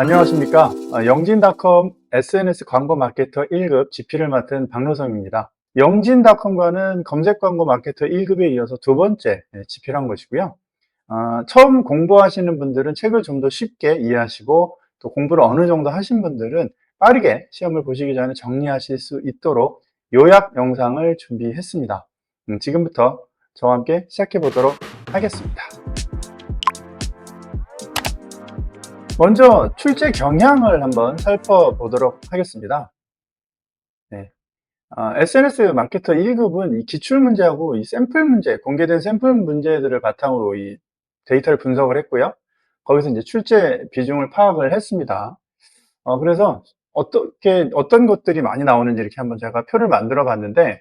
안녕하십니까. 어, 영진닷컴 SNS 광고 마케터 1급 GP를 맡은 박노성입니다. 영진닷컴과는 검색 광고 마케터 1급에 이어서 두 번째 GP를 한 것이고요. 어, 처음 공부하시는 분들은 책을 좀 더 쉽게 이해하시고 또 공부를 어느 정도 하신 분들은 빠르게 시험을 보시기 전에 정리하실 수 있도록 요약 영상을 준비했습니다. 음, 지금부터 저와 함께 시작해 보도록 하겠습니다. 먼저 출제 경향을 한번 살펴보도록 하겠습니다. 네. 아, SNS 마케터 1급은 이 기출 문제하고 이 샘플 문제, 공개된 샘플 문제들을 바탕으로 이 데이터를 분석을 했고요. 거기서 이제 출제 비중을 파악을 했습니다. 어, 그래서 어떻게, 어떤 것들이 많이 나오는지 이렇게 한번 제가 표를 만들어 봤는데,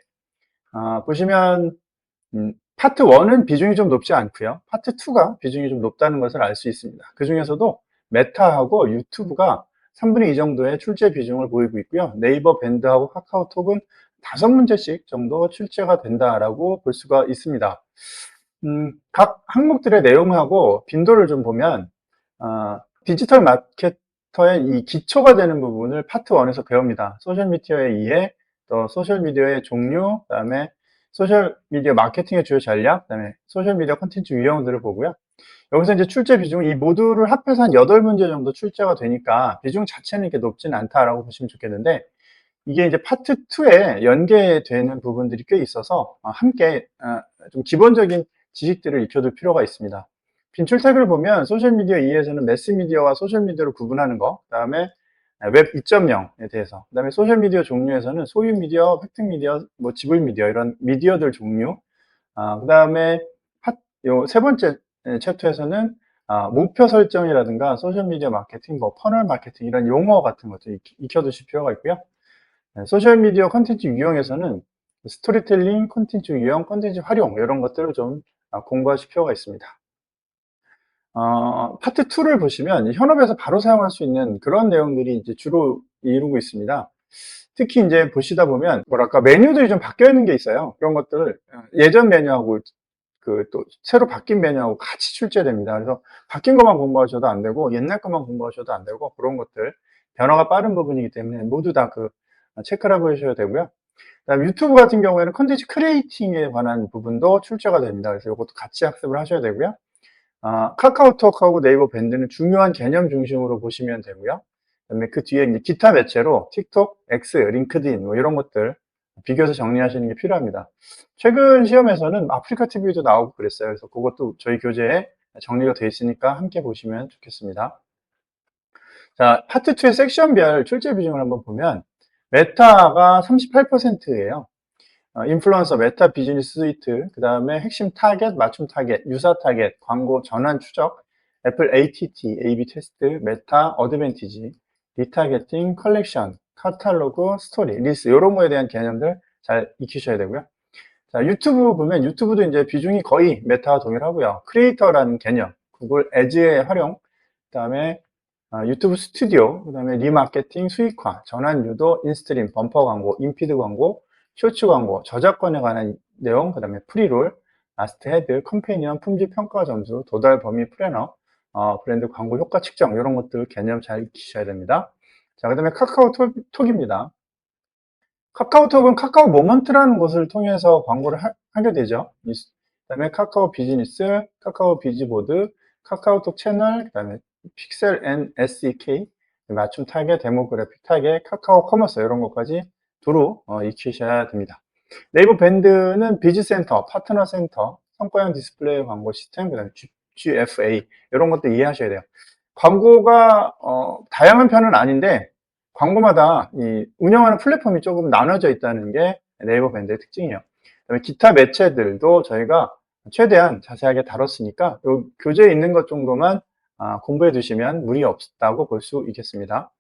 아, 보시면, 음, 파트 1은 비중이 좀 높지 않고요. 파트 2가 비중이 좀 높다는 것을 알 수 있습니다. 그 중에서도 메타하고 유튜브가 3분의 2 정도의 출제 비중을 보이고 있고요. 네이버 밴드하고 카카오톡은 다섯 문제씩 정도 출제가 된다라고 볼 수가 있습니다. 음, 각 항목들의 내용하고 빈도를 좀 보면 어, 디지털 마케터의 이 기초가 되는 부분을 파트 1에서 배웁니다. 소셜미디어의 이해, 또 소셜미디어의 종류, 그 다음에 소셜미디어 마케팅의 주요 전략, 그 다음에 소셜미디어 컨텐츠 유형들을 보고요. 여기서 이제 출제 비중, 이 모두를 합해서 한 8문제 정도 출제가 되니까 비중 자체는 이렇게 높지는 않다라고 보시면 좋겠는데, 이게 이제 파트 2에 연계되는 부분들이 꽤 있어서 어, 함께 어, 좀 기본적인 지식들을 익혀둘 필요가 있습니다. 빈출 태그를 보면 소셜미디어 2에서는 매스미디어와 소셜미디어를 구분하는 거, 그 다음에 웹 2.0에 대해서, 그 다음에 소셜미디어 종류에서는 소유미디어, 획득미디어, 뭐 지불미디어 이런 미디어들 종류, 아, 그 다음에 세 번째 챕터에서는 아, 목표 설정이라든가 소셜미디어 마케팅, 뭐 퍼널 마케팅 이런 용어 같은 것들 익혀두실 필요가 있고요. 네, 소셜미디어 컨텐츠 유형에서는 스토리텔링, 컨텐츠 유형, 컨텐츠 활용 이런 것들을 좀 아, 공부하실 필요가 있습니다. 어, 파트 2를 보시면 현업에서 바로 사용할 수 있는 그런 내용들이 이제 주로 이루고 있습니다. 특히 이제 보시다 보면 뭐랄까 메뉴들이 좀 바뀌어 있는 게 있어요. 그런 것들을 예전 메뉴하고 그 또 새로 바뀐 메뉴하고 같이 출제됩니다. 그래서 바뀐 것만 공부하셔도 안 되고 옛날 것만 공부하셔도 안 되고 그런 것들 변화가 빠른 부분이기 때문에 모두 다 그 체크를 하고 계셔야 되고요. 그다음 유튜브 같은 경우에는 컨텐츠 크리에이팅에 관한 부분도 출제가 됩니다. 그래서 이것도 같이 학습을 하셔야 되고요. 아, 카카오톡하고 네이버 밴드는 중요한 개념 중심으로 보시면 되고요. 그다음에 그 뒤에 기타 매체로 틱톡, X, 링크드인 뭐 이런 것들 비교해서 정리하시는 게 필요합니다. 최근 시험에서는 아프리카 TV도 나오고 그랬어요. 그래서 그것도 저희 교재에 정리가 되어 있으니까 함께 보시면 좋겠습니다. 자, 파트 2의 섹션별 출제 비중을 한번 보면 메타가 38%예요. 어, 인플루언서, 메타 비즈니스 스위트, 그 다음에 핵심 타겟, 맞춤 타겟, 유사 타겟, 광고 전환 추적, 애플 ATT, AB 테스트, 메타 어드밴티지, 리타겟팅, 컬렉션, 카탈로그, 스토리, 리스 이런 거에 대한 개념들 잘 익히셔야 되고요. 자, 유튜브 보면 유튜브도 이제 비중이 거의 메타와 동일하고요. 크리에이터라는 개념, 구글 에즈의 활용, 그 다음에 아, 유튜브 스튜디오, 그 다음에 리마케팅, 수익화, 전환 유도, 인스트림, 범퍼 광고, 인피드 광고, 쇼츠 광고, 저작권에 관한 내용, 그 다음에 프리롤, 라스트 헤드, 컴페니언, 품질 평가 점수, 도달 범위 플래너, 어, 브랜드 광고 효과 측정 이런 것들 개념 잘 익히셔야 됩니다. 자, 그 다음에 카카오톡 입니다. 카카오톡은 카카오 모먼트라는 것을 통해서 광고를 하, 게 되죠. 그 다음에 카카오 비즈니스, 카카오 비즈보드, 카카오톡 채널, 그 다음에 픽셀 N SEK, 맞춤 타겟, 데모그래픽 타겟, 카카오 커머스 이런 것까지 두루 어, 익히셔야 됩니다. 네이버 밴드는 비즈센터, 파트너 센터, 성과형 디스플레이 광고 시스템, 그 다음에 GFA 이런 것도 이해하셔야 돼요. 광고가 어, 다양한 편은 아닌데 광고마다 이 운영하는 플랫폼이 조금 나눠져 있다는 게 네이버 밴드의 특징이에요. 그다음에 기타 매체들도 저희가 최대한 자세하게 다뤘으니까 요 교재에 있는 것 정도만 아, 공부해 두시면 무리 없다고 볼 수 있겠습니다.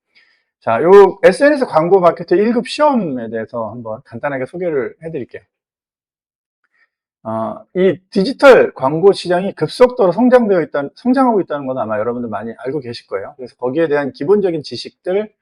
자, 요 SNS 광고 마케터 1급 시험에 대해서 한번 간단하게 소개를 해 드릴게요. 어, 이 디지털 광고 시장이 급속도로 성장되어 있다, 성장하고 있다는 건 아마 여러분들 많이 알고 계실 거예요. 그래서 거기에 대한 기본적인 지식들,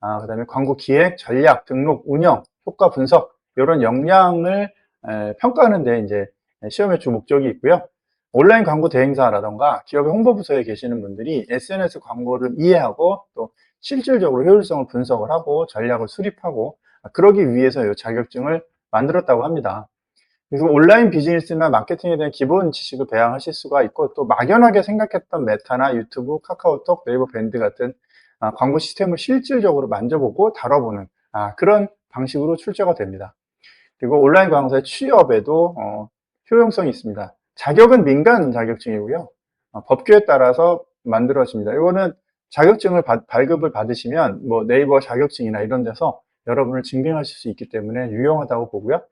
아, 그 다음에 광고 기획, 전략, 등록, 운영, 효과 분석, 이런 역량을 에, 평가하는 데 이제 시험의 주 목적이 있고요. 온라인 광고 대행사라던가 기업의 홍보부서에 계시는 분들이 SNS 광고를 이해하고 또 실질적으로 효율성을 분석을 하고 전략을 수립하고 그러기 위해서 이 자격증을 만들었다고 합니다. 그래서 온라인 비즈니스나 마케팅에 대한 기본 지식을 배양하실 수가 있고 또 막연하게 생각했던 메타나 유튜브, 카카오톡, 네이버 밴드 같은 아, 광고 시스템을 실질적으로 만져보고 다뤄보는 아, 그런 방식으로 출제가 됩니다. 그리고 온라인 광고사의 취업에도 어, 효용성이 있습니다. 자격은 민간 자격증이고요. 어, 법규에 따라서 만들어집니다. 이거는 자격증을 받- 발급을 받으시면 뭐 네이버 자격증이나 이런 데서 여러분을 증빙하실 수 있기 때문에 유용하다고 보고요.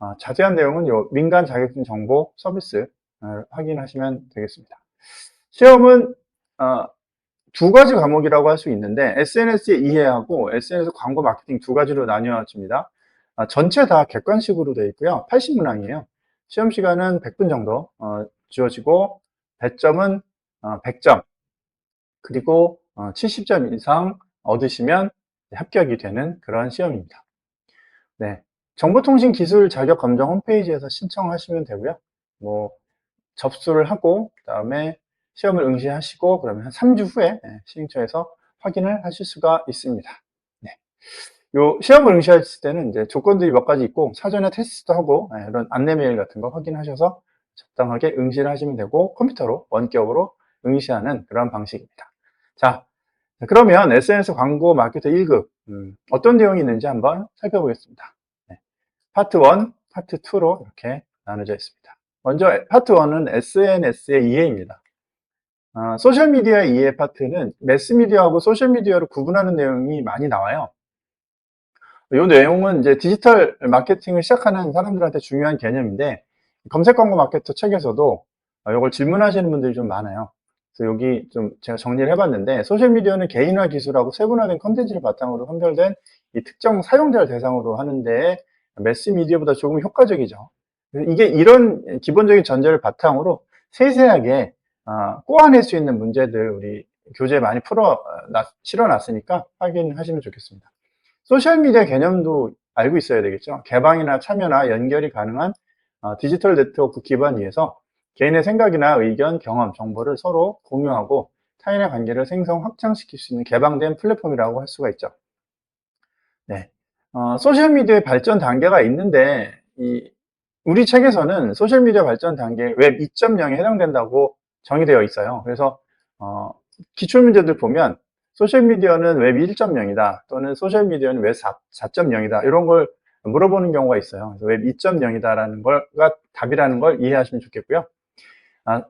어, 자세한 내용은 요 민간 자격증 정보 서비스 어, 확인하시면 되겠습니다. 시험은 어, 두 가지 과목이라고 할 수 있는데 SNS의 이해하고 SNS 광고 마케팅 두 가지로 나뉘어집니다. 아, 전체 다 객관식으로 되어 있고요. 80문항이에요. 시험 시간은 100분 정도 어, 주어지고 배점은 어, 100점 그리고 어, 70점 이상 얻으시면 합격이 되는 그런 시험입니다. 네, 정보통신기술 자격 검정 홈페이지에서 신청하시면 되고요. 뭐 접수를 하고 그다음에 시험을 응시하시고 그러면 한 3주 후에 예, 시행처에서 확인을 하실 수가 있습니다. 네. 요 시험을 응시하실 때는 이제 조건들이 몇 가지 있고 사전에 테스트도 하고 예, 이런 안내 메일 같은 거 확인하셔서 적당하게 응시를 하시면 되고 컴퓨터로 원격으로 응시하는 그런 방식입니다. 자, 그러면 SNS 광고 마케터 1급 음, 어떤 내용이 있는지 한번 살펴보겠습니다. 네. 파트 1, 파트 2로 이렇게 나눠져 있습니다. 먼저 파트 1은 SNS의 이해입니다. 아, 소셜미디어의 이해 파트는 매스미디어하고 소셜미디어를 구분하는 내용이 많이 나와요. 이 내용은 이제 디지털 마케팅을 시작하는 사람들한테 중요한 개념인데 검색 광고 마케터 책에서도 이걸 질문하시는 분들이 좀 많아요. 그래서 여기 좀 제가 정리를 해봤는데 소셜미디어는 개인화 기술하고 세분화된 컨텐츠를 바탕으로 선별된 이 특정 사용자를 대상으로 하는데 매스 미디어보다 조금 효과적이죠. 이게 이런 기본적인 전제를 바탕으로 세세하게 아, 꼬아낼 수 있는 문제들 우리 교재에 많이 풀어 놨- 실어놨으니까 확인하시면 좋겠습니다. 소셜 미디어 개념도 알고 있어야 되겠죠. 개방이나 참여나 연결이 가능한 어, 디지털 네트워크 기반 위에서 개인의 생각이나 의견, 경험, 정보를 서로 공유하고 타인의 관계를 생성, 확장시킬 수 있는 개방된 플랫폼이라고 할 수가 있죠. 네. 어, 소셜미디어의 발전 단계가 있는데, 이, 우리 책에서는 소셜미디어 발전 단계 웹 2.0에 해당된다고 정의되어 있어요. 그래서, 어, 기출문제들 보면, 소셜미디어는 웹 1.0이다, 또는 소셜미디어는 웹 4.0이다, 이런 걸 물어보는 경우가 있어요. 그래서 웹 2.0이다라는 걸가 답이라는 걸 이해하시면 좋겠고요. 아,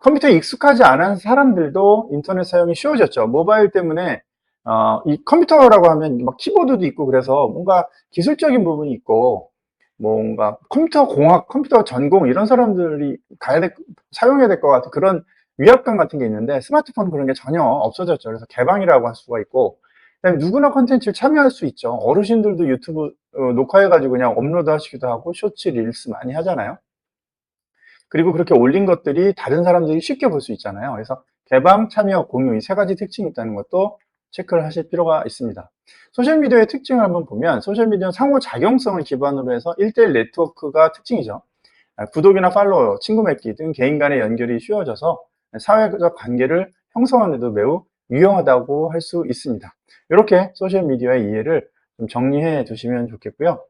컴퓨터에 익숙하지 않은 사람들도 인터넷 사용이 쉬워졌죠. 모바일 때문에 어, 이 컴퓨터라고 하면 막 키보드도 있고 그래서 뭔가 기술적인 부분이 있고 뭔가 컴퓨터 공학, 컴퓨터 전공 이런 사람들이 가야 될, 사용해야 될 것 같은 그런 위압감 같은 게 있는데 스마트폰 그런 게 전혀 없어졌죠. 그래서 개방이라고 할 수가 있고 그다음에 누구나 컨텐츠를 참여할 수 있죠. 어르신들도 유튜브 어, 녹화해가지고 그냥 업로드 하시기도 하고 쇼츠, 릴스 많이 하잖아요. 그리고 그렇게 올린 것들이 다른 사람들이 쉽게 볼 수 있잖아요. 그래서 개방, 참여, 공유 이 세 가지 특징이 있다는 것도 체크를 하실 필요가 있습니다. 소셜미디어의 특징을 한번 보면 소셜미디어는 상호작용성을 기반으로 해서 1대1 네트워크가 특징이죠. 아, 구독이나 팔로워, 친구 맺기 등 개인 간의 연결이 쉬워져서 사회적 관계를 형성하는 데도 매우 유용하다고 할 수 있습니다. 이렇게 소셜미디어의 이해를 좀 정리해 두시면 좋겠고요.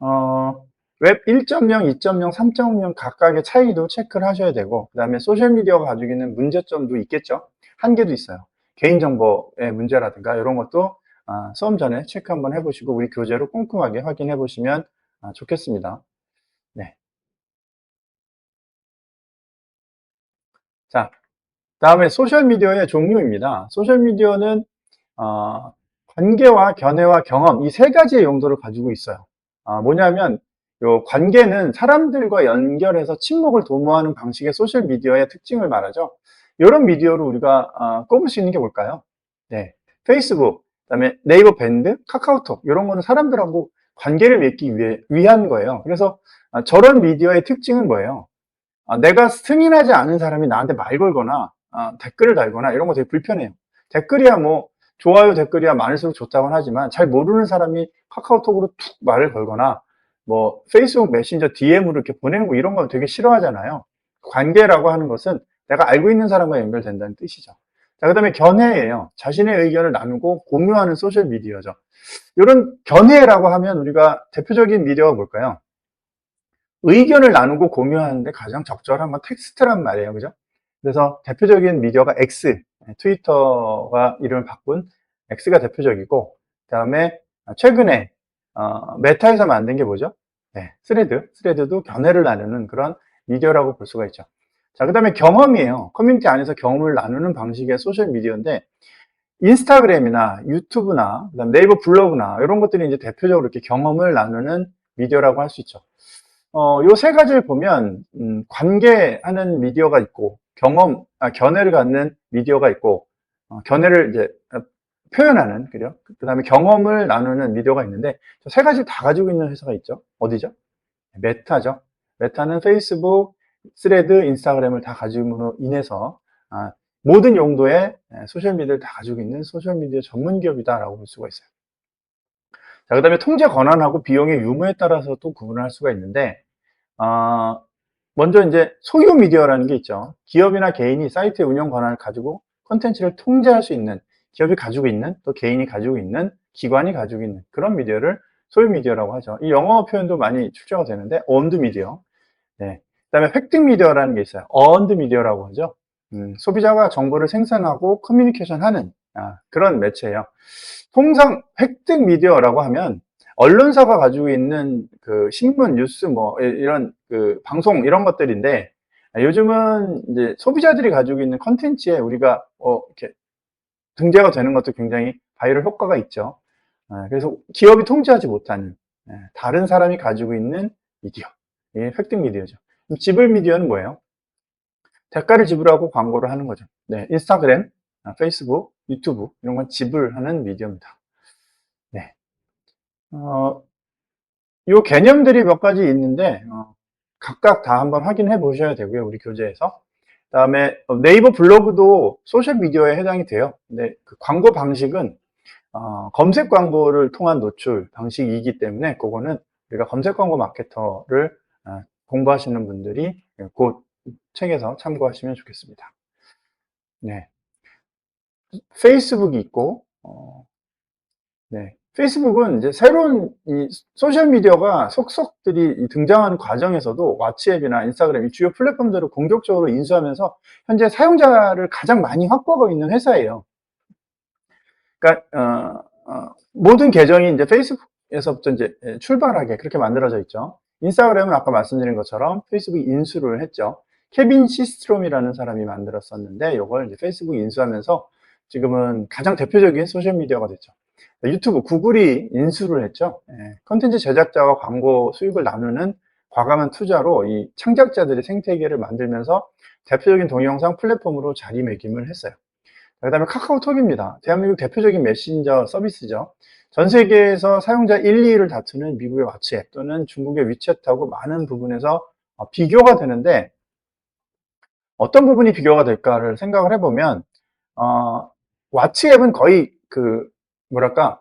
어, 웹 1.0, 2.0, 3.0 각각의 차이도 체크를 하셔야 되고 그 다음에 소셜미디어가 가지고 있는 문제점도 있겠죠. 한계도 있어요. 개인정보의 문제라든가 이런 것도 아, 수험 전에 체크 한번 해보시고 우리 교재로 꼼꼼하게 확인해 보시면 아, 좋겠습니다. 네. 자, 다음에 소셜미디어의 종류입니다. 소셜미디어는 어, 관계와 견해와 경험 이 세 가지의 용도를 가지고 있어요. 아, 뭐냐면 요 관계는 사람들과 연결해서 친목을 도모하는 방식의 소셜 미디어의 특징을 말하죠. 이런 미디어로 우리가 아, 꼽을 수 있는 게 뭘까요? 네, 페이스북, 그다음에 네이버 밴드, 카카오톡 이런 거는 사람들하고 관계를 맺기 위해 위한 거예요. 그래서 아, 저런 미디어의 특징은 뭐예요? 아, 내가 승인하지 않은 사람이 나한테 말 걸거나 아, 댓글을 달거나 이런 거 되게 불편해요. 댓글이야 뭐 좋아요 댓글이야 많을수록 좋다고는 하지만 잘 모르는 사람이 카카오톡으로 툭 말을 걸거나 뭐 페이스북 메신저 DM으로 이렇게 보내는 거 이런 거 되게 싫어하잖아요. 관계라고 하는 것은 내가 알고 있는 사람과 연결된다는 뜻이죠. 자, 그 다음에 견해예요. 자신의 의견을 나누고 공유하는 소셜미디어죠. 이런 견해라고 하면 우리가 대표적인 미디어가 뭘까요? 의견을 나누고 공유하는데 가장 적절한 건 텍스트란 말이에요. 그죠? 그래서 대표적인 미디어가 X, 트위터가 이름을 바꾼 X가 대표적이고, 그 다음에 최근에 어, 메타에서 만든 게 뭐죠? 네, 스레드. 스레드도 견해를 나누는 그런 미디어라고 볼 수가 있죠. 자, 그 다음에 경험이에요. 커뮤니티 안에서 경험을 나누는 방식의 소셜미디어인데, 인스타그램이나 유튜브나, 그다음 네이버 블로그나 이런 것들이 이제 대표적으로 이렇게 경험을 나누는 미디어라고 할 수 있죠. 어, 요 세 가지를 보면, 음, 관계하는 미디어가 있고, 경험, 아, 견해를 갖는 미디어가 있고, 어, 견해를 이제 어, 표현하는, 그죠? 그 다음에 경험을 나누는 미디어가 있는데, 저세 가지 다 가지고 있는 회사가 있죠. 어디죠? 메타죠. 메타는 페이스북, 스레드, 인스타그램을 다 가지고로 인해서, 아, 모든 용도의 소셜미디어를 다 가지고 있는 소셜미디어 전문 기업이다라고 볼 수가 있어요. 자, 그 다음에 통제 권한하고 비용의 유무에 따라서 또 구분을 할 수가 있는데, 어, 먼저 이제 소유 미디어라는 게 있죠. 기업이나 개인이 사이트의 운영 권한을 가지고 콘텐츠를 통제할 수 있는 기업이 가지고 있는 또 개인이 가지고 있는 기관이 가지고 있는 그런 미디어를 소유 미디어라고 하죠. 이 영어 표현도 많이 출제가 되는데 언드 미디어. 네. 그다음에 획득 미디어라는 게 있어요. 언드 미디어라고 하죠. 음, 소비자가 정보를 생산하고 커뮤니케이션하는 아, 그런 매체예요. 통상 획득 미디어라고 하면 언론사가 가지고 있는 그 신문, 뉴스 뭐 이런 그 방송 이런 것들인데 요즘은 이제 소비자들이 가지고 있는 컨텐츠에 우리가 어 이렇게 등재가 되는 것도 굉장히 바이럴 효과가 있죠. 아, 그래서 기업이 통제하지 못하는 예, 다른 사람이 가지고 있는 미디어, 이게 획득 미디어죠. 지불 미디어는 뭐예요? 대가를 지불하고 광고를 하는 거죠. 네, 인스타그램, 아, 페이스북, 유튜브 이런 건 지불하는 미디어입니다. 네, 어, 요 개념들이 몇 가지 있는데 어, 각각 다 한번 확인해 보셔야 되고요. 우리 교재에서. 그다음에 네이버 블로그도 소셜 미디어에 해당이 돼요. 근데 그 광고 방식은 어, 검색 광고를 통한 노출 방식이기 때문에 그거는 우리가 검색 광고 마케터를 어, 공부하시는 분들이 그 책에서 참고하시면 좋겠습니다. 네. 페이스북이 있고, 어, 네. 페이스북은 이제 새로운 이 소셜미디어가 속속들이 등장하는 과정에서도 왓츠앱이나 인스타그램 이 주요 플랫폼들을 공격적으로 인수하면서 현재 사용자를 가장 많이 확보하고 있는 회사예요. 그러니까, 어, 어, 모든 계정이 이제 페이스북에서부터 이제 출발하게 그렇게 만들어져 있죠. 인스타그램은 아까 말씀드린 것처럼 페이스북이 인수를 했죠. 케빈 시스트롬이라는 사람이 만들었었는데 이걸 이제 페이스북 인수하면서 지금은 가장 대표적인 소셜미디어가 됐죠. 유튜브, 구글이 인수를 했죠. 예, 컨텐츠 제작자와 광고 수익을 나누는 과감한 투자로 이 창작자들의 생태계를 만들면서 대표적인 동영상 플랫폼으로 자리매김을 했어요. 그 다음에 카카오톡입니다. 대한민국 대표적인 메신저 서비스죠. 전 세계에서 사용자 1, 2위를 다투는 미국의 왓츠앱 또는 중국의 위챗하고 많은 부분에서 어, 비교가 되는데 어떤 부분이 비교가 될까를 생각을 해보면 어, 왓츠앱은 거의 그 뭐랄까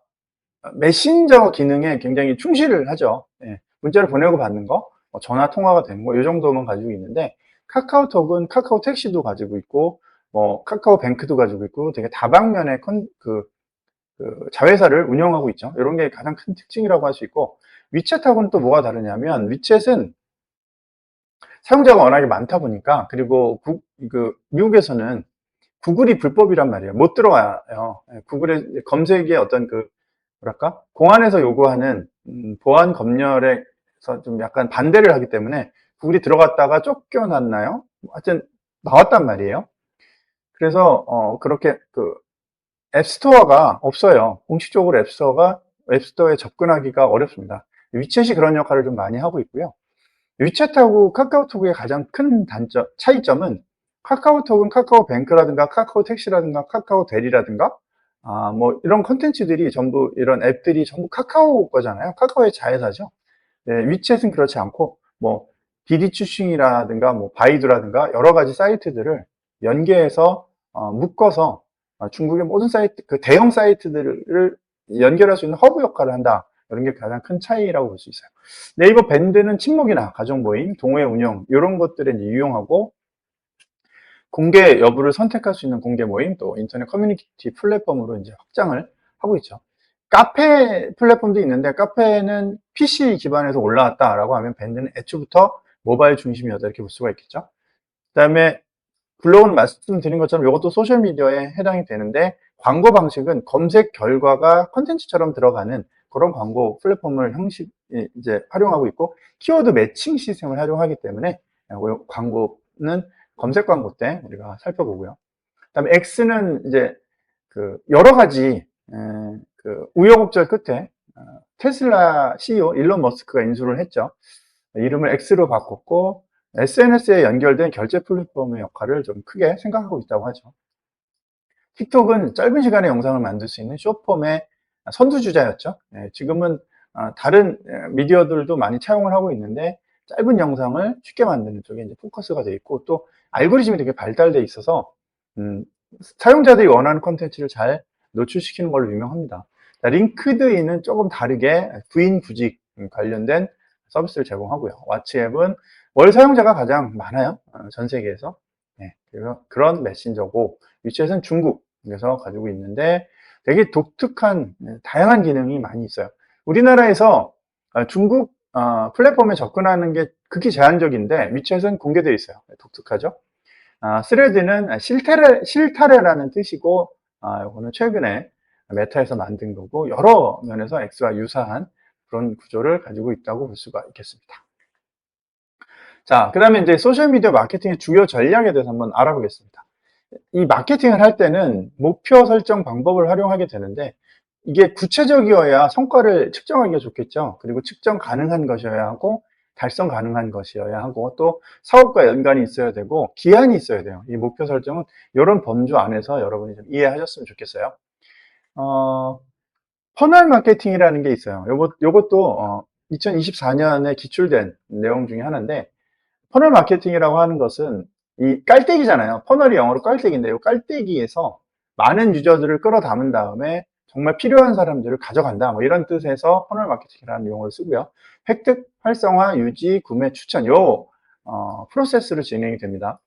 메신저 기능에 굉장히 충실을 하죠. 예, 문자를 보내고 받는 거, 뭐 전화 통화가 되는 거, 이 정도만 가지고 있는데 카카오톡은 카카오 택시도 가지고 있고, 뭐 카카오 뱅크도 가지고 있고, 되게 다방면의 컨, 그, 그 자회사를 운영하고 있죠. 이런 게 가장 큰 특징이라고 할 수 있고, 위챗하고는 또 뭐가 다르냐면 위챗은 사용자가 워낙에 많다 보니까 그리고 구, 그 미국에서는 구글이 불법이란 말이에요. 못 들어와요. 예, 구글의 검색의 어떤 그 뭐랄까 공안에서 요구하는 음, 보안 검열에서 좀 약간 반대를 하기 때문에 구글이 들어갔다가 쫓겨났나요? 하여튼 나왔단 말이에요. 그래서 어, 그렇게 그 앱스토어가 없어요. 공식적으로 앱스토어가 앱스토어에 접근하기가 어렵습니다. 위챗이 그런 역할을 좀 많이 하고 있고요. 위챗하고 카카오톡의 가장 큰 단점, 차이점은 카카오톡은 카카오뱅크라든가 카카오 택시라든가 카카오 대리라든가 아, 뭐 이런 컨텐츠들이 전부 이런 앱들이 전부 카카오 거잖아요. 카카오의 자회사죠. 네, 위챗은 그렇지 않고 뭐 디디추싱이라든가 뭐 바이두라든가 여러 가지 사이트들을 연계해서 어, 묶어서 어, 중국의 모든 사이트 그 대형 사이트들을 연결할 수 있는 허브 역할을 한다. 이런 게 가장 큰 차이라고 볼 수 있어요. 네이버 밴드는 친목이나 가정 모임, 동호회 운영 이런 것들에 유용하고 공개 여부를 선택할 수 있는 공개 모임 또 인터넷 커뮤니티 플랫폼으로 이제 확장을 하고 있죠. 카페 플랫폼도 있는데 카페는 PC 기반에서 올라왔다라고 하면 밴드는 애초부터 모바일 중심이었다 이렇게 볼 수가 있겠죠. 그다음에 블로그는 말씀드린 것처럼 이것도 소셜 미디어에 해당이 되는데 광고 방식은 검색 결과가 컨텐츠처럼 들어가는 그런 광고 플랫폼을 형식 이제 활용하고 있고 키워드 매칭 시스템을 활용하기 때문에 광고는 검색 광고 때 우리가 살펴보고요. 그다음에 X는 이제 그 여러 가지 그 우여곡절 끝에 어, 테슬라 CEO 일론 머스크가 인수를 했죠. 이름을 X로 바꿨고 SNS에 연결된 결제 플랫폼의 역할을 좀 크게 생각하고 있다고 하죠. 틱톡은 짧은 시간에 영상을 만들 수 있는 쇼폼의 선두주자였죠. 네, 지금은 어, 다른 미디어들도 많이 차용을 하고 있는데 짧은 영상을 쉽게 만드는 쪽에 이제 포커스가 돼 있고 또 알고리즘이 되게 발달돼 있어서 음, 사용자들이 원하는 컨텐츠를 잘 노출시키는 걸로 유명합니다. 자, 링크드인은 조금 다르게 부인 구직 관련된 서비스를 제공하고요. 왓츠앱은 월 사용자가 가장 많아요. 어, 전 세계에서. 네, 그런 메신저고 위챗은 중국에서 가지고 있는데 되게 독특한 네, 다양한 기능이 많이 있어요. 우리나라에서 어, 중국 어, 플랫폼에 접근하는 게 극히 제한적인데 위챗은 공개되어 있어요. 네, 독특하죠. 아, 스레드는 실타래, 실타래라는 뜻이고 아, 이거는 최근에 메타에서 만든 거고 여러 면에서 X와 유사한 그런 구조를 가지고 있다고 볼 수가 있겠습니다. 자, 그 다음에 이제 소셜미디어 마케팅의 주요 전략에 대해서 한번 알아보겠습니다. 이 마케팅을 할 때는 목표 설정 방법을 활용하게 되는데 이게 구체적이어야 성과를 측정하기가 좋겠죠. 그리고 측정 가능한 것이어야 하고 달성 가능한 것이어야 하고 또 사업과 연관이 있어야 되고 기한이 있어야 돼요. 이 목표 설정은 이런 범주 안에서 여러분이 좀 이해하셨으면 좋겠어요. 어, 퍼널 마케팅이라는 게 있어요. 요것, 요것도 어, 2024년에 기출된 내용 중에 하나인데 퍼널 마케팅이라고 하는 것은 이 깔때기잖아요. 퍼널이 영어로 깔때기인데 이 깔때기에서 많은 유저들을 끌어 담은 다음에 정말 필요한 사람들을 가져간다. 뭐 이런 뜻에서 퍼널 마케팅이라는 용어를 쓰고요. 획득, 활성화, 유지, 구매, 추천 요 어, 프로세스로 진행이 됩니다.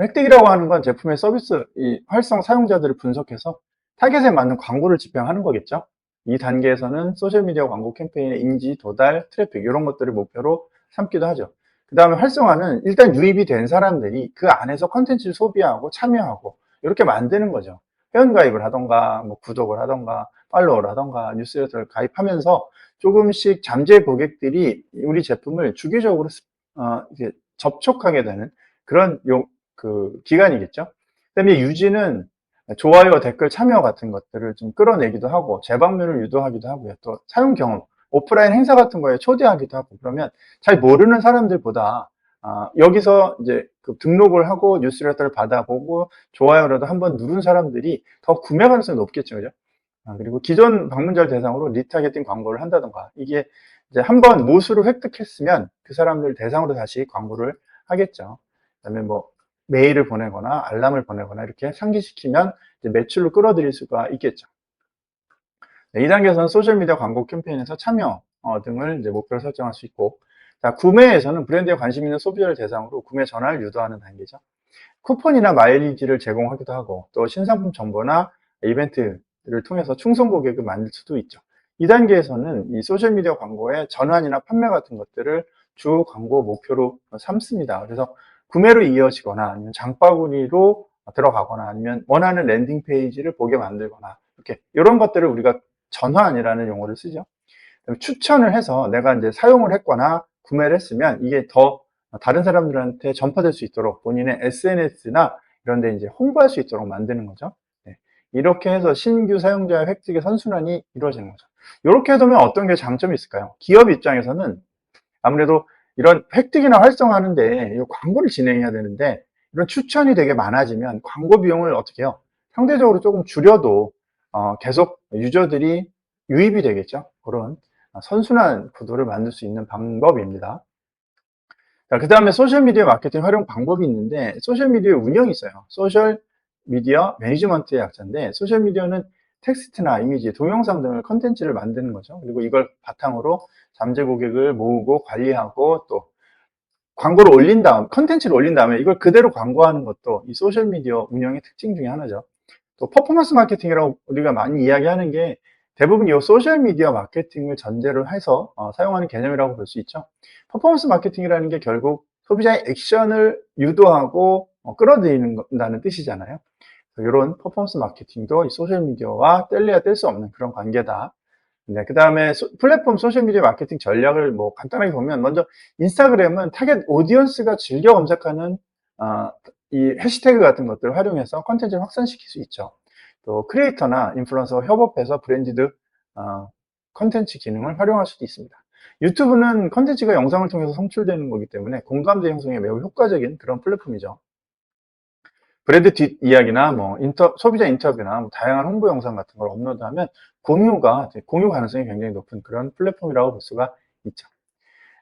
획득이라고 하는 건 제품의 서비스 이 활성 사용자들을 분석해서 타겟에 맞는 광고를 집행하는 거겠죠. 이 단계에서는 소셜미디어 광고 캠페인의 인지, 도달, 트래픽 이런 것들을 목표로 삼기도 하죠. 그 다음에 활성화는 일단 유입이 된 사람들이 그 안에서 컨텐츠를 소비하고 참여하고 이렇게 만드는 거죠. 회원가입을 하던가 뭐 구독을 하던가 팔로우를 하던가 뉴스레터를 가입하면서 조금씩 잠재 고객들이 우리 제품을 주기적으로 어, 접촉하게 되는 그런 요, 그 기간이겠죠. 그 다음에 유지는 좋아요, 댓글, 참여 같은 것들을 좀 끌어내기도 하고 재방문을 유도하기도 하고요. 또 사용 경험, 오프라인 행사 같은 거에 초대하기도 하고 그러면 잘 모르는 사람들보다 아, 여기서 이제 그 등록을 하고 뉴스레터를 받아보고 좋아요라도 한번 누른 사람들이 더 구매 가능성이 높겠죠, 그죠? 아, 그리고 기존 방문자를 대상으로 리타겟팅 광고를 한다던가 이게 이제 한번 모수를 획득했으면 그 사람들 대상으로 다시 광고를 하겠죠. 그다음에 뭐 메일을 보내거나 알람을 보내거나 이렇게 상기시키면 매출로 끌어들일 수가 있겠죠. 네, 이 단계에서는 소셜미디어 광고 캠페인에서 참여 어, 등을 이제 목표로 설정할 수 있고 자, 구매에서는 브랜드에 관심 있는 소비자를 대상으로 구매 전화를 유도하는 단계죠. 쿠폰이나 마일리지를 제공하기도 하고 또 신상품 정보나 이벤트를 통해서 충성 고객을 만들 수도 있죠. 이 단계에서는 이 소셜미디어 광고의 전환이나 판매 같은 것들을 주 광고 목표로 삼습니다. 그래서 구매로 이어지거나 아니면 장바구니로 들어가거나 아니면 원하는 랜딩 페이지를 보게 만들거나 이렇게 이런 것들을 우리가 전환이라는 용어를 쓰죠. 추천을 해서 내가 이제 사용을 했거나 구매를 했으면 이게 더 다른 사람들한테 전파될 수 있도록 본인의 SNS나 이런 데 이제 홍보할 수 있도록 만드는 거죠. 네. 이렇게 해서 신규 사용자 획득의 선순환이 이루어지는 거죠. 이렇게 해두면 어떤 게 장점이 있을까요? 기업 입장에서는 아무래도 이런 획득이나 활성화하는데 광고를 진행해야 되는데 이런 추천이 되게 많아지면 광고 비용을 어떻게 해요? 상대적으로 조금 줄여도 어, 계속 유저들이 유입이 되겠죠. 그런 선순환 구도를 만들 수 있는 방법입니다. 자, 그 다음에 소셜미디어 마케팅 활용 방법이 있는데 소셜미디어 운영이 있어요. 소셜미디어 매니지먼트의 약자인데 소셜미디어는 텍스트나 이미지, 동영상 등을 컨텐츠를 만드는 거죠. 그리고 이걸 바탕으로 잠재 고객을 모으고 관리하고 또 광고를 올린 다음, 컨텐츠를 올린 다음에 이걸 그대로 광고하는 것도 이 소셜미디어 운영의 특징 중에 하나죠. 또 퍼포먼스 마케팅이라고 우리가 많이 이야기하는 게 대부분 이 소셜미디어 마케팅을 전제로 해서 어, 사용하는 개념이라고 볼 수 있죠. 퍼포먼스 마케팅이라는 게 결국 소비자의 액션을 유도하고 어, 끌어들이는다는 뜻이잖아요. 이런 퍼포먼스 마케팅도 이 소셜미디어와 뗄래야 뗄 수 없는 그런 관계다. 네, 그 다음에 플랫폼 소셜미디어 마케팅 전략을 뭐 간단하게 보면 먼저 인스타그램은 타겟 오디언스가 즐겨 검색하는 어, 이 해시태그 같은 것들을 활용해서 컨텐츠를 확산시킬 수 있죠. 또 크리에이터나 인플루언서와 협업해서 브랜디드 어, 컨텐츠 기능을 활용할 수도 있습니다. 유튜브는 컨텐츠가 영상을 통해서 송출되는 거기 때문에 공감대 형성에 매우 효과적인 그런 플랫폼이죠. 브랜드 뒷 이야기나 뭐 인터, 소비자 인터뷰나 뭐 다양한 홍보 영상 같은 걸 업로드하면 공유가 공유 가능성이 굉장히 높은 그런 플랫폼이라고 볼 수가 있죠.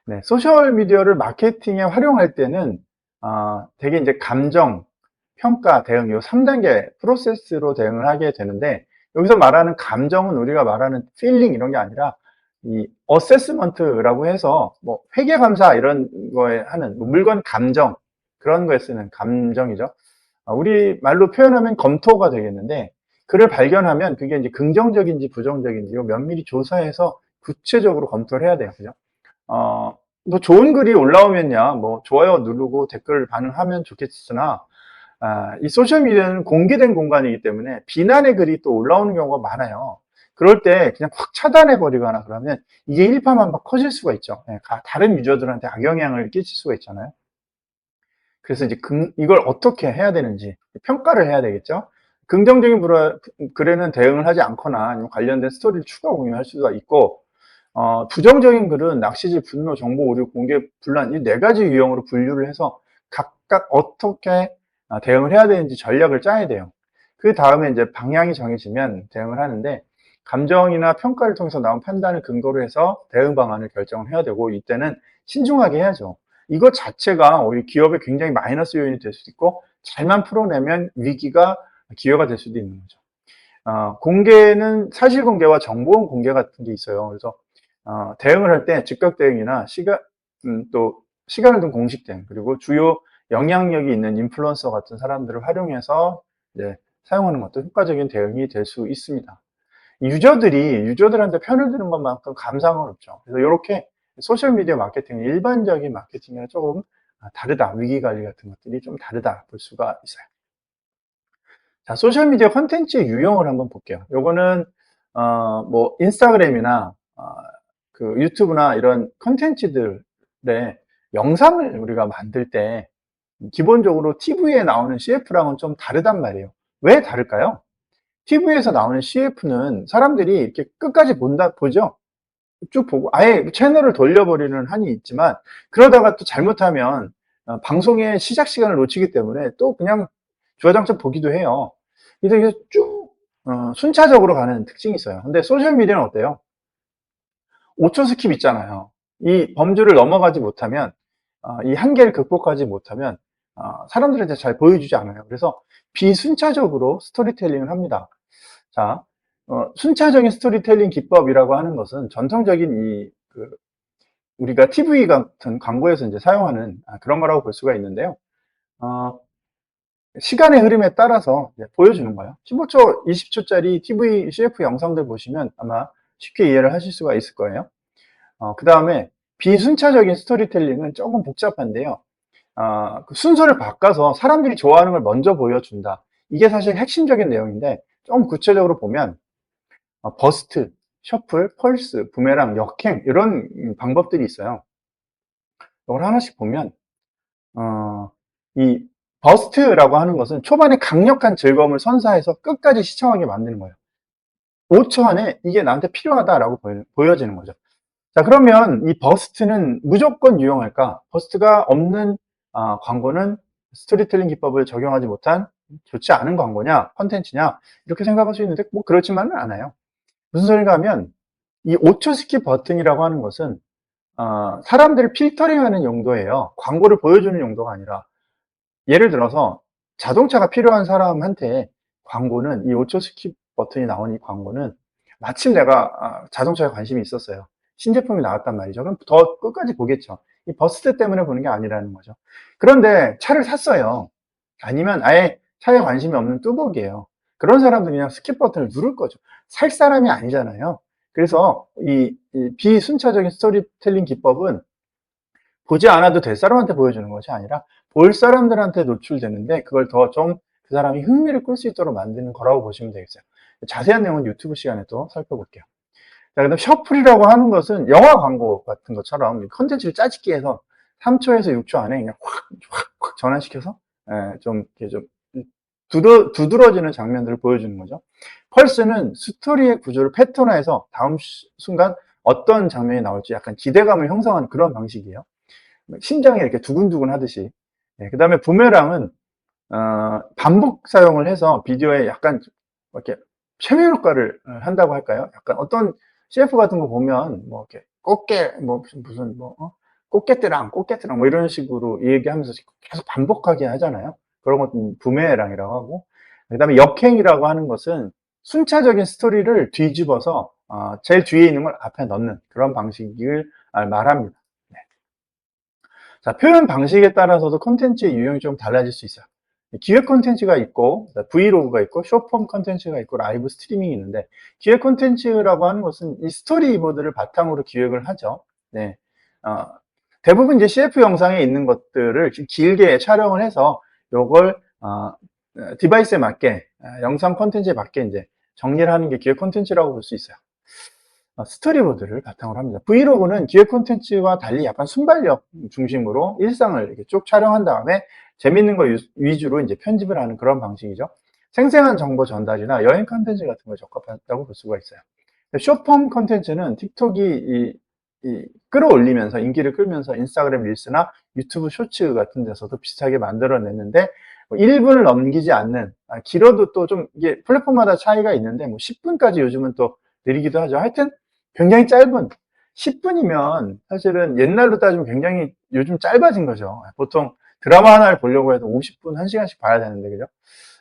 네, 소셜 미디어를 마케팅에 활용할 때는 어, 되게 이제 감정, 평가, 대응 이 3단계 프로세스로 대응을 하게 되는데 여기서 말하는 감정은 우리가 말하는 필링 이런 게 아니라 이 어세스먼트라고 해서 뭐 회계 감사 이런 거에 하는 뭐 물건 감정 그런 거에 쓰는 감정이죠. 아, 우리 말로 표현하면 검토가 되겠는데 글을 발견하면 그게 이제 긍정적인지 부정적인지 면밀히 조사해서 구체적으로 검토를 해야 돼요. 그죠? 어, 뭐 좋은 글이 올라오면야 뭐 좋아요 누르고 댓글 반응하면 좋겠으나 아, 이 소셜 미디어는 공개된 공간이기 때문에 비난의 글이 또 올라오는 경우가 많아요. 그럴 때 그냥 확 차단해 버리거나 그러면 이게 일파만파 커질 수가 있죠. 예, 다른 유저들한테 악영향을 끼칠 수가 있잖아요. 그래서 이제 이걸 어떻게 해야 되는지 평가를 해야 되겠죠. 긍정적인 글에는 대응을 하지 않거나 관련된 스토리를 추가 공유할 수가 있고 어, 부정적인 글은 낚시질, 분노, 정보 오류, 공개, 분란 이 네 가지 유형으로 분류를 해서 각각 어떻게 아, 대응을 해야 되는지 전략을 짜야 돼요. 그 다음에 이제 방향이 정해지면 대응을 하는데 감정이나 평가를 통해서 나온 판단을 근거로 해서 대응 방안을 결정을 해야 되고 이때는 신중하게 해야죠. 이것 자체가 우리 기업에 굉장히 마이너스 요인이 될 수도 있고 잘만 풀어내면 위기가 기회가 될 수도 있는 거죠. 어, 공개는 사실 공개와 정보원 공개 같은 게 있어요. 그래서 어, 대응을 할 때 즉각 대응이나 시간 음, 또 시간을 둔 공식 대응 그리고 주요 영향력이 있는 인플루언서 같은 사람들을 활용해서 이제 사용하는 것도 효과적인 대응이 될 수 있습니다. 유저들이 유저들한테 편을 드는 것만큼 감상은 없죠. 그래서 이렇게 소셜 미디어 마케팅은 일반적인 마케팅이랑 조금 다르다. 위기 관리 같은 것들이 좀 다르다 볼 수가 있어요. 자, 소셜 미디어 컨텐츠의 유형을 한번 볼게요. 요거는 어, 뭐 인스타그램이나 어, 그 유튜브나 이런 컨텐츠들의 영상을 우리가 만들 때 기본적으로 TV에 나오는 CF랑은 좀 다르단 말이에요. 왜 다를까요? TV에서 나오는 CF는 사람들이 이렇게 끝까지 본다, 보죠? 쭉 보고, 아예 채널을 돌려버리는 한이 있지만, 그러다가 또 잘못하면, 어, 방송의 시작 시간을 놓치기 때문에 또 그냥 주화장창 보기도 해요. 그래서 이게 쭉, 어, 순차적으로 가는 특징이 있어요. 근데 소셜 미디어는 어때요? 5초 스킵 있잖아요. 이 범주를 넘어가지 못하면, 어, 이 한계를 극복하지 못하면, 어, 사람들한테 잘 보여주지 않아요. 그래서 비순차적으로 스토리텔링을 합니다. 자, 어, 순차적인 스토리텔링 기법이라고 하는 것은 전통적인 이, 그, 우리가 TV 같은 광고에서 이제 사용하는 아, 그런 거라고 볼 수가 있는데요. 어, 시간의 흐름에 따라서 보여주는 거예요. 15초, 20초짜리 TV CF 영상들 보시면 아마 쉽게 이해를 하실 수가 있을 거예요. 어, 그 다음에 비순차적인 스토리텔링은 조금 복잡한데요. 어, 그 순서를 바꿔서 사람들이 좋아하는 걸 먼저 보여준다. 이게 사실 핵심적인 내용인데 좀 구체적으로 보면 어, 버스트, 셔플, 펄스, 부메랑, 역행 이런 방법들이 있어요. 이걸 하나씩 보면 어, 이 버스트라고 하는 것은 초반에 강력한 즐거움을 선사해서 끝까지 시청하게 만드는 거예요. 5초 안에 이게 나한테 필요하다라고 보여지는 거죠. 자, 그러면 이 버스트는 무조건 유용할까? 버스트가 없는 아, 광고는 스토리텔링 기법을 적용하지 못한 좋지 않은 광고냐, 컨텐츠냐, 이렇게 생각할 수 있는데, 뭐, 그렇지만은 않아요. 무슨 소리가 하면, 이 5초 스킵 버튼이라고 하는 것은, 어, 사람들을 필터링 하는 용도예요. 광고를 보여주는 용도가 아니라, 예를 들어서, 자동차가 필요한 사람한테 광고는 이 5초 스킵 버튼이 이 광고는 마침 내가 아, 자동차에 관심이 있었어요. 신제품이 나왔단 말이죠. 그럼 더 끝까지 보겠죠. 이 버스트 때문에 보는 게 아니라는 거죠. 그런데 차를 샀어요. 아니면 아예 차에 관심이 없는 뚜벅이에요. 그런 사람들은 그냥 스킵 버튼을 누를 거죠. 살 사람이 아니잖아요. 그래서 이, 이 비순차적인 스토리텔링 기법은 보지 않아도 될 사람한테 보여주는 것이 아니라 볼 사람들한테 노출되는데 그걸 더 좀 그 사람이 흥미를 끌 수 있도록 만드는 거라고 보시면 되겠어요. 자세한 내용은 유튜브 시간에 또 살펴볼게요. 자, 그 다음 셔플이라고 하는 것은 영화 광고 같은 것처럼 컨텐츠를 짜집기 해서 3초에서 6초 안에 그냥 확, 확, 확 전환시켜서 예, 좀, 이렇게 좀 두드, 두드러지는 장면들을 보여주는 거죠. 펄스는 스토리의 구조를 패턴화해서 다음 시- 순간 어떤 장면이 나올지 약간 기대감을 형성하는 그런 방식이에요. 심장이 이렇게 두근두근 하듯이. 그 다음에 부메랑은, 어, 반복 사용을 해서 비디오에 약간 이렇게 최면 효과를 한다고 할까요? 약간 어떤 CF 같은 거 보면 뭐 이렇게 꽃게, 뭐 무슨, 뭐, 어? 꽃게뜨랑, 꽃게뜨랑 뭐 이런 식으로 얘기하면서 계속 반복하게 하잖아요. 그런 것은 부메랑이라고 하고, 그 다음에 역행이라고 하는 것은 순차적인 스토리를 뒤집어서 어, 제일 뒤에 있는 걸 앞에 넣는 그런 방식을 아, 말합니다. 네. 자, 표현 방식에 따라서도 콘텐츠의 유형이 좀 달라질 수 있어요. 기획 콘텐츠가 있고, 브이로그가 있고, 쇼폼 콘텐츠가 있고, 라이브 스트리밍이 있는데, 기획 콘텐츠라고 하는 것은 이 스토리보드를 바탕으로 기획을 하죠. 네. 어, 대부분 이제 CF 영상에 있는 것들을 좀 길게 촬영을 해서 요걸 어, 디바이스에 맞게 어, 영상 콘텐츠에 맞게 이제 정리를 하는 게 기획 콘텐츠라고 볼 수 있어요. 어, 스토리보드를 바탕으로 합니다. 브이로그는 기획 콘텐츠와 달리 약간 순발력 중심으로 일상을 이렇게 쭉 촬영한 다음에 재밌는 거 유- 위주로 이제 편집을 하는 그런 방식이죠. 생생한 정보 전달이나 여행 콘텐츠 같은 걸 적합하다고 볼 수가 있어요. 쇼폼 콘텐츠는 틱톡이 이, 이 끌어올리면서 인기를 끌면서 인스타그램 릴스나 유튜브 쇼츠 같은 데서도 비슷하게 만들어냈는데 뭐 1분을 넘기지 않는 아, 길어도 또 좀 이게 플랫폼마다 차이가 있는데 뭐 10분까지 요즘은 또 느리기도 하죠. 하여튼 굉장히 짧은 10분이면 사실은 옛날로 따지면 굉장히 요즘 짧아진 거죠. 보통 드라마 하나를 보려고 해도 50분, 1시간씩 봐야 되는데 그죠?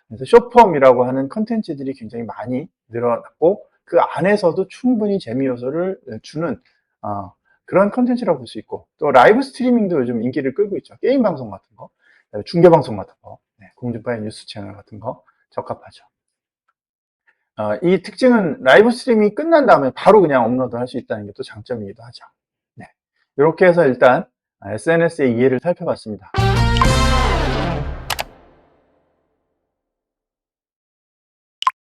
그래서 쇼폼이라고 하는 컨텐츠들이 굉장히 많이 늘어났고 그 안에서도 충분히 재미 요소를 주는 어, 그런 컨텐츠라고 볼 수 있고 또 라이브 스트리밍도 요즘 인기를 끌고 있죠. 게임 방송 같은 거, 중계 방송 같은 거, 네, 공중파의 뉴스 채널 같은 거 적합하죠. 어, 이 특징은 라이브 스트리밍이 끝난 다음에 바로 그냥 업로드 할 수 있다는 게 또 장점이기도 하죠. 네. 이렇게 해서 일단 SNS의 이해를 살펴봤습니다.